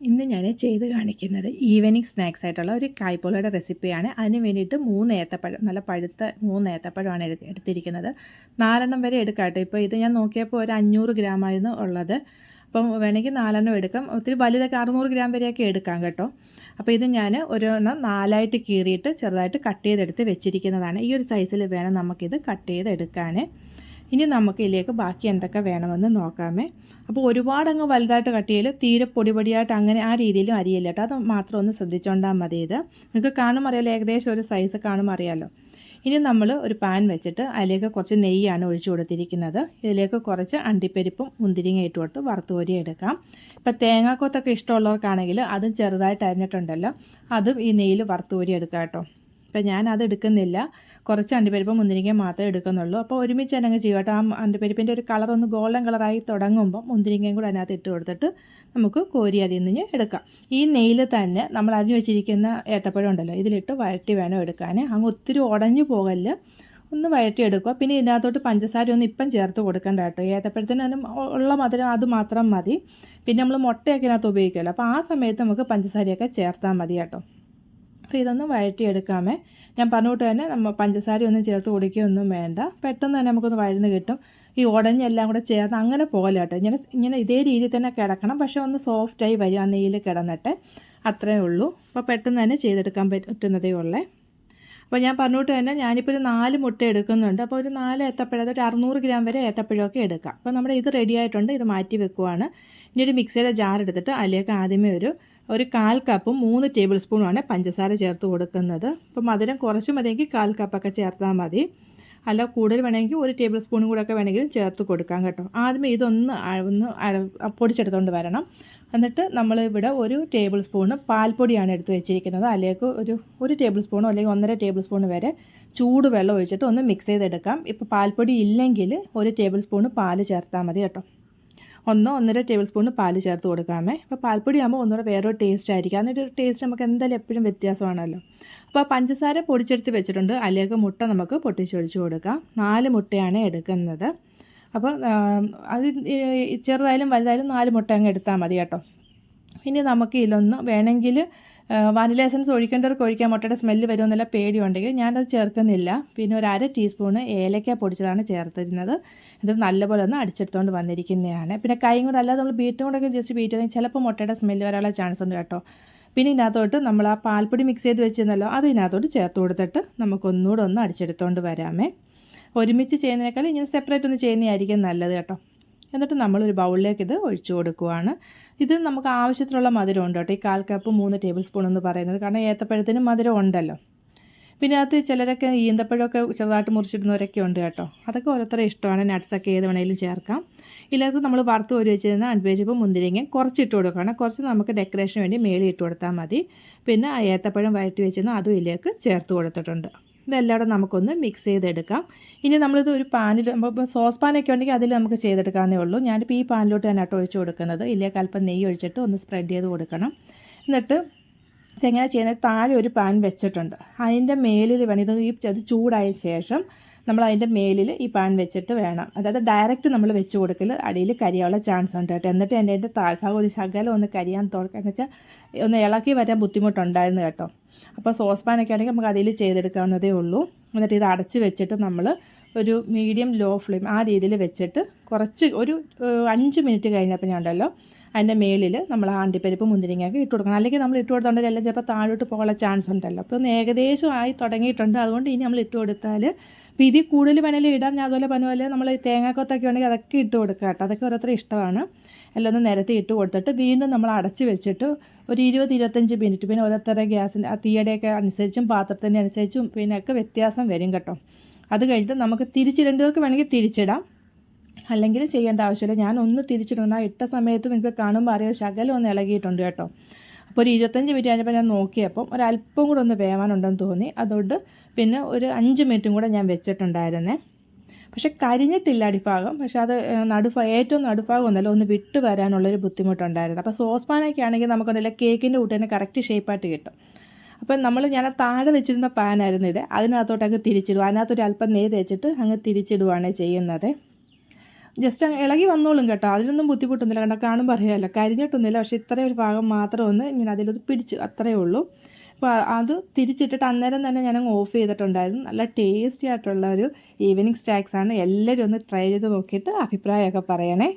ഇന്ന് ഞാൻ ചെയ്ത് കാണിക്കുന്നത് ഈവനിങ് സ്നാക്സ് ആയിട്ടുള്ള ഒരു കായ്പോളയുടെ റെസിപ്പിയാണ്. അതിന് വേണ്ടിയിട്ട് മൂന്ന് ഏത്തപ്പഴം നല്ല പഴുത്ത മൂന്ന് ഏത്തപ്പഴമാണ് എടു എടുത്തിരിക്കുന്നത്. നാലെണ്ണം വരെ എടുക്കാം കേട്ടോ. ഇപ്പോൾ ഇത് ഞാൻ നോക്കിയപ്പോൾ ഒരു അഞ്ഞൂറ് ഗ്രാമായിരുന്നു ഉള്ളത്. അപ്പം വേണമെങ്കിൽ നാലെണ്ണം എടുക്കാം. ഒത്തിരി വലുതൊക്കെ അറുന്നൂറ് ഗ്രാം വരെയൊക്കെ എടുക്കാം കേട്ടോ. അപ്പോൾ ഇത് ഞാൻ ഒരെണ്ണം നാലായിട്ട് കീറിയിട്ട് ചെറുതായിട്ട് കട്ട് ചെയ്തെടുത്ത് വെച്ചിരിക്കുന്നതാണ്. ഈ ഒരു സൈസിൽ വേണം നമുക്കിത് കട്ട് ചെയ്തെടുക്കാൻ ഇനി നമുക്ക് ഇതിലേക്ക് ബാക്കി എന്തൊക്കെ വേണമെന്ന് നോക്കാമേ. അപ്പോൾ ഒരുപാട് അങ്ങ് വലുതായിട്ട് കട്ട് ചെയ്യൽ തീരെ പൊടിപൊടിയായിട്ട് അങ്ങനെ ആ രീതിയിലും അരിയില്ല കേട്ടോ. അത് മാത്രം ഒന്ന് ശ്രദ്ധിച്ചോണ്ടാൽ മതി ഇത്. നിങ്ങൾക്ക് കാണും അറിയാലോ ഏകദേശം ഒരു സൈസ് കാണും അറിയാലോ. ഇനി നമ്മൾ ഒരു പാൻ വെച്ചിട്ട് അതിലേക്ക് കുറച്ച് നെയ്യാണ് ഒഴിച്ചു കൊടുത്തിരിക്കുന്നത്. ഇതിലേക്ക് കുറച്ച് അണ്ടിപ്പരിപ്പും മുന്തിരിങ്ങ ഇട്ട് കൊടുത്ത് വറുത്ത് എടുക്കാം. ഇപ്പം തേങ്ങാക്കൊത്തൊക്കെ ഇഷ്ടമുള്ളവർക്കാണെങ്കിൽ അതും ചെറുതായിട്ട് അരിഞ്ഞിട്ടുണ്ടല്ലോ. അതും ഈ നെയ്യിൽ വറുത്ത് എടുക്കാം കേട്ടോ. ഇപ്പം ഞാൻ അത് എടുക്കുന്നില്ല കുറച്ച് അണ്ടിപ്പരിപ്പ് മുന്തിരിങ്ങ മാത്രമേ എടുക്കുന്നുള്ളൂ. അപ്പോൾ ഒരുമിച്ച് തന്നെ അങ്ങ് കേട്ടോ ആ അണ്ടിപ്പരിപ്പിന്റെ ഒരു കളർ ഒന്ന് ഗോൾഡൻ കളറായി തുടങ്ങുമ്പോൾ മുന്തിരിങ്ങയും കൂടെ അതിനകത്ത് ഇട്ട് കൊടുത്തിട്ട് നമുക്ക് കോരി അതിൽ നിന്ന് എടുക്കാം. ഈ നെയ്യിൽ തന്നെ നമ്മൾ അരിഞ്ഞു വെച്ചിരിക്കുന്ന ഏത്തപ്പഴം ഉണ്ടല്ലോ ഇതിലിട്ട് വഴറ്റി വേണം എടുക്കാൻ. അങ്ങ് ഒത്തിരി ഉടഞ്ഞു പോകല്ല്. ഒന്ന് വഴറ്റിയെടുക്കുക പിന്നെ ഇതിനകത്തോട്ട് പഞ്ചസാര ഒന്നും ഇപ്പം ചേർത്ത് കൊടുക്കണ്ട കേട്ടോ. ഏത്തപ്പഴത്തിന് ഉള്ള മധുരം അത് മാത്രം മതി. പിന്നെ നമ്മൾ മുട്ടയൊക്കെ ഇതിനകത്ത് ഉപയോഗിക്കുമല്ലോ. അപ്പോൾ ആ സമയത്ത് നമുക്ക് പഞ്ചസാരയൊക്കെ ചേർത്താൽ മതി കേട്ടോ. അപ്പോൾ ഇതൊന്ന് വഴറ്റിയെടുക്കാമേ. ഞാൻ പറഞ്ഞുകൊണ്ട് തന്നെ നമ്മൾ പഞ്ചസാര ഒന്നും ചേർത്ത് കുടിക്കുകയൊന്നും വേണ്ട. പെട്ടെന്ന് തന്നെ നമുക്കൊന്ന് വഴന്ന് കിട്ടും. ഈ ഉടഞ്ഞെല്ലാം കൂടെ ചേർന്ന് അങ്ങനെ പോകല കേട്ടോ. ഇങ്ങനെ ഇങ്ങനെ ഇതേ രീതിയിൽ തന്നെ കിടക്കണം. പക്ഷേ ഒന്ന് സോഫ്റ്റായി വരും ആ നെയ്യിൽ കിടന്നിട്ട്. അത്രേ ഉള്ളൂ. അപ്പോൾ പെട്ടെന്ന് തന്നെ ചെയ്തെടുക്കാൻ പറ്റുന്നതേ ഉള്ളേ. അപ്പോൾ ഞാൻ പറഞ്ഞിട്ട് തന്നെ ഞാനിപ്പോൾ ഒരു നാല് മുട്ട എടുക്കുന്നുണ്ട്. അപ്പോൾ ഒരു നാല് ഏത്തപ്പഴം ഒരു അറുന്നൂറ് ഗ്രാം വരെ ഏത്തപ്പഴമൊക്കെ എടുക്കാം. അപ്പോൾ നമ്മുടെ ഇത് റെഡി ആയിട്ടുണ്ട്. ഇത് മാറ്റി വെക്കുവാണ്. ഇനി ഒരു മിക്സിയുടെ ജാർ എടുത്തിട്ട് അതിലേക്ക് ആദ്യമേ ഒരു ഒരു കാൽ കപ്പും മൂന്ന് ടേബിൾ സ്പൂണുമാണ് പഞ്ചസാര ചേർത്ത് കൊടുക്കുന്നത്. അപ്പോൾ മധുരം കുറച്ച് മതിയെങ്കിൽ കാൽ കപ്പൊക്കെ ചേർത്താൽ മതി. അല്ല കൂടുതൽ വേണമെങ്കിൽ ഒരു ടേബിൾ സ്പൂണും കൂടെ ഒക്കെ വേണമെങ്കിൽ ചേർത്ത് കൊടുക്കാം കേട്ടോ. ആദ്യമേ ഇതൊന്ന് ഒന്ന് പൊടിച്ചെടുത്തുകൊണ്ട് വരണം. എന്നിട്ട് നമ്മൾ ഇവിടെ ഒരു ടേബിൾ സ്പൂണ് പാൽപ്പൊടിയാണ് എടുത്ത് വെച്ചിരിക്കുന്നത്. അതിലേക്ക് ഒരു ഒരു ടേബിൾ സ്പൂണോ അല്ലെങ്കിൽ ഒന്നര ടേബിൾ സ്പൂൺ വരെ ചൂട് വെള്ളം ഒഴിച്ചിട്ട് ഒന്ന് മിക്സ് ചെയ്തെടുക്കാം. ഇപ്പോൾ പാൽപ്പൊടി ഇല്ലെങ്കിൽ ഒരു ടേബിൾ സ്പൂണ് പാൽ ചേർത്താൽ മതി കേട്ടോ. ഒന്നോ ഒന്നര ടേബിൾ സ്പൂൺ പാൽ ചേർത്ത് കൊടുക്കാമേ. അപ്പോൾ പാൽപ്പൊടി ആകുമ്പോൾ ഒന്നുകൂടെ വേറൊരു ടേസ്റ്റ് ആയിരിക്കും. അതിന്റെ ഒരു ടേസ്റ്റ് നമുക്ക് എന്തായാലും എപ്പോഴും വ്യത്യാസമാണല്ലോ. അപ്പോൾ പഞ്ചസാര പൊടിച്ചെടുത്ത് വെച്ചിട്ടുണ്ട്. അതിലേക്ക് മുട്ട നമുക്ക് പൊട്ടിച്ചൊഴിച്ച് കൊടുക്കാം. നാല് മുട്ടയാണ് എടുക്കുന്നത്. അപ്പോൾ അത് ചെറുതായാലും വലുതായാലും നാല് മുട്ട അങ്ങ് എടുത്താൽ മതി കേട്ടോ. ഇനി നമുക്ക് ഇതിലൊന്ന് വേണമെങ്കിൽ വാനില എസൻസ് ഒഴിക്കേണ്ടവർക്ക് ഒഴിക്കാൻ മുട്ടയുടെ സ്മെല്ല് വരുമെന്നുള്ള പേടിയുണ്ടെങ്കിൽ ഞാനത് ചേർക്കുന്നില്ല. പിന്നെ ഒരു അര ടീസ്പൂണ് ഏലക്ക പൊടിച്ചതാണ് ചേർത്തിരുന്നത്. ഇത് നല്ലപോലെ ഒന്ന് അടിച്ചെടുത്തുകൊണ്ട് വന്നിരിക്കുന്നതാണ്. പിന്നെ കൈയും കൂടെ അല്ലാതെ നമ്മൾ ബീറ്റും കൂടെ ഒക്കെ ജസ്റ്റ് ബീറ്റ് ചെയ്താൽ ചിലപ്പോൾ മുട്ടയുടെ സ്മെല്ല് വരാനുള്ള ചാൻസ് ഉണ്ട് കേട്ടോ. പിന്നെ ഇതിനകത്തോട്ട് നമ്മൾ ആ പാൽപ്പൊടി മിക്സ് ചെയ്ത് വെച്ചിരുന്നല്ലോ അത് ഇതിനകത്തോട്ട് ചേർത്ത് കൊടുത്തിട്ട് നമുക്ക് നമുക്കൊന്നുകൂടെ ഒന്ന് അടിച്ചെടുത്തുകൊണ്ട് വരാമേ. ഒരുമിച്ച് ചെയ്യുന്നതിനേക്കാൾ ഇങ്ങനെ സെപ്പറേറ്റ് ഒന്ന് ചെയ്യുന്നതായിരിക്കും നല്ലത് കേട്ടോ. എന്നിട്ട് നമ്മളൊരു ബൗളിലേക്ക് ഇത് ഒഴിച്ചു കൊടുക്കുവാണ്. ഇത് നമുക്ക് ആവശ്യത്തിനുള്ള മധുരം ഉണ്ട് കേട്ടോ. ഈ കാൽ കപ്പ് മൂന്ന് ടേബിൾ സ്പൂൺ എന്ന് പറയുന്നത്. കാരണം ഏത്തപ്പഴത്തിന് മധുരം ഉണ്ടല്ലോ. പിന്നെ അത് ചിലരൊക്കെ ഈന്തപ്പഴമൊക്കെ ചെറുതായിട്ട് മുറിച്ചിടുന്നവരൊക്കെ ഉണ്ട് കേട്ടോ. അതൊക്കെ ഓരോരുത്തരുടെ ഇഷ്ടമാണ്. നട്ട്സൊക്കെ ഏത് വേണമെങ്കിലും ചേർക്കാം. ഇല്ലാത്ത നമ്മൾ വറുത്ത് ഒരു വെച്ചിരുന്ന അൻപേജിപ്പം മുന്തിരിങ്ങ കുറച്ച് ഇട്ട് കൊടുക്കണം. കുറച്ച് നമുക്ക് ഡെക്കറേഷന് വേണ്ടി മേളിൽ ഇട്ട് കൊടുത്താൽ മതി. പിന്നെ ഏത്തപ്പഴം വഴറ്റി വെച്ചിരുന്ന അതും ഇതിലേക്ക് ചേർത്ത് കൊടുത്തിട്ടുണ്ട്. ഇതെല്ലാം നമുക്കൊന്ന് മിക്സ് ചെയ്തെടുക്കാം. ഇനി നമ്മളിത് ഒരു പാനിൽ സോസ് പാനൊക്കെ ഉണ്ടെങ്കിൽ അതിൽ നമുക്ക് ചെയ്തെടുക്കാവുന്നേ ഉള്ളൂ. ഞാനിപ്പോൾ ഈ പാനിലോട്ട് തന്നെ ആട്ടോ ഒഴിച്ച് കൊടുക്കുന്നത്. ഇല്ലെങ്കിൽ അല്പം നെയ്യ് ഒഴിച്ചിട്ട് ഒന്ന് സ്പ്രെഡ് ചെയ്ത് കൊടുക്കണം. എന്നിട്ട് ഇതെങ്ങനെ ചെയ്യുന്നത്? താഴെ ഒരു പാൻ വെച്ചിട്ടുണ്ട്. അതിന്റെ മേലിൽ വേണം. ഇത് ഈ അത് ചൂടായ ശേഷം നമ്മൾ അതിന്റെ മേലിൽ ഈ പാൻ വെച്ചിട്ട് വേണം. അതായത് ഡയറക്റ്റ് നമ്മൾ വെച്ച് കൊടുക്കൽ അടിയിൽ കരിയാനുള്ള ചാൻസ് ഉണ്ട് കേട്ടോ. എന്നിട്ട് എന്റെ അതിന്റെ താഴ്ഭാഗം ഒരു ശകലം ഒന്ന് കരിയാൻ തുറക്കുക എന്ന് വെച്ചാൽ ഒന്ന് ഇളക്കി വരാൻ ബുദ്ധിമുട്ടുണ്ടായിരുന്നു കേട്ടോ. അപ്പോൾ സോസ് പാനൊക്കെ ആണെങ്കിൽ നമുക്ക് അതിൽ ചെയ്തെടുക്കാവുന്നതേ ഉള്ളൂ. എന്നിട്ട് ഇത് അടച്ച് വെച്ചിട്ട് നമ്മൾ ഒരു മീഡിയം ലോ ഫ്ലെയിം ആ രീതിയിൽ വെച്ചിട്ട് കുറച്ച് ഒരു അഞ്ച് മിനിറ്റ് കഴിഞ്ഞപ്പോൾ ഞാൻ ഉണ്ടല്ലോ അതിന്റെ മേളിൽ നമ്മൾ അണ്ടിപ്പരിപ്പ് മുന്തിരിങ്ങയൊക്കെ ഇട്ട് കൊടുക്കണം. അല്ലെങ്കിൽ നമ്മൾ ഇട്ട് കൊടുത്തോണ്ടെങ്കിൽ എല്ലാം ചിലപ്പോൾ താഴോട്ട് പോകാനുള്ള ചാൻസ് ഉണ്ടല്ലോ. അപ്പോൾ ഒന്ന് ഏകദേശം ആയി തുടങ്ങിയിട്ടുണ്ട്. അതുകൊണ്ട് ഇനി നമ്മൾ ഇട്ട് കൊടുത്താൽ അപ്പോൾ ഇതിൽ കൂടുതൽ വേണമെങ്കിലും ഇടാം. ഞാൻ അതുപോലെ പറഞ്ഞ പോലെ നമ്മൾ തേങ്ങാക്കൊത്തൊക്കെ ഉണ്ടെങ്കിൽ അതൊക്കെ ഇട്ട് കൊടുക്കുക കേട്ടോ. അതൊക്കെ ഓരോരുത്തർ ഇഷ്ടമാണ്. എല്ലാം ഒന്ന് നിരത്തി ഇട്ട് കൊടുത്തിട്ട് വീണ്ടും നമ്മൾ അടച്ച് വെച്ചിട്ട് ഒരു ഇരുപത് ഇരുപത്തഞ്ച് മിനിറ്റ് പിന്നെ ഓരോരുത്തരുടെ ഗ്യാസിന്റെ ആ തീയുടെയൊക്കെ അനുസരിച്ചും പാത്രത്തിന്റെ അനുസരിച്ചും പിന്നെ ഒക്കെ വ്യത്യാസം വരും കേട്ടോ. അത് കഴിഞ്ഞിട്ട് നമുക്ക് തിരിച്ചിടേണ്ടവർക്ക് വേണമെങ്കിൽ തിരിച്ചിടാം. അല്ലെങ്കിൽ ചെയ്യേണ്ട ആവശ്യമില്ല. ഞാൻ ഒന്ന് തിരിച്ചിടുന്ന ഇട്ട സമയത്ത് നിങ്ങൾക്ക് കാണുമ്പോൾ അറിയാം. ശകലം ഒന്ന് ഇളകിയിട്ടുണ്ട് കേട്ടോ. അപ്പോൾ ഒരു ഇരുപത്തഞ്ച് മിനിറ്റ് കഴിഞ്ഞപ്പോൾ ഞാൻ നോക്കിയപ്പം ഒരല്പം കൂടെ ഒന്ന് വേവാനുണ്ടെന്ന് തോന്നി. അതുകൊണ്ട് പിന്നെ ഒരു അഞ്ച് മിനിറ്റും കൂടെ ഞാൻ വെച്ചിട്ടുണ്ടായിരുന്നേ. പക്ഷെ കരിഞ്ഞിട്ടില്ല അടിഭാഗം. പക്ഷെ അത് നടുഭാഗം ഏറ്റവും നടുഭാഗം ഒന്നല്ല ഒന്ന് വിട്ട് വരാനുള്ളൊരു ബുദ്ധിമുട്ടുണ്ടായിരുന്നു. അപ്പോൾ സോസ് പാനൊക്കെ ആണെങ്കിൽ നമുക്കൊന്നല്ല കേക്കിന്റെ കൂട്ട് തന്നെ കറക്റ്റ് ഷേപ്പായിട്ട് കിട്ടും. അപ്പം നമ്മൾ ഞാൻ താഴെ വെച്ചിരുന്ന പാനായിരുന്നു ഇത്. അതിനകത്തോട്ട് അങ്ങ് തിരിച്ചിടും. അതിനകത്തൊരു അല്പം നെയ്ത് വെച്ചിട്ട് അങ്ങ് തിരിച്ചിടുവാണ് ചെയ്യുന്നത്. ജസ്റ്റ് ഇളകി വന്നോളും കേട്ടോ. അതിലൊന്നും ബുദ്ധിമുട്ടൊന്നുമില്ല. കണ്ടോ കാണുമ്പോൾ അറിയാമല്ലോ കരിഞ്ഞിട്ടൊന്നുമില്ല. പക്ഷേ ഇത്രയും ഒരു ഭാഗം മാത്രം ഒന്ന് ഞാൻ അതിലൊന്ന് പിടിച്ചു. അത്രയേ ഉള്ളൂ. അപ്പോൾ അത് തിരിച്ചിട്ടിട്ട് അന്നേരം തന്നെ ഞാനങ്ങ് ഓഫ് ചെയ്തിട്ടുണ്ടായിരുന്നു. നല്ല ടേസ്റ്റി ആയിട്ടുള്ള ഒരു ഈവനിങ് സ്നാക്സ് ആണ് എല്ലാവരും ഒന്ന് ട്രൈ ചെയ്ത് നോക്കിയിട്ട് അഭിപ്രായമൊക്കെ പറയണേ.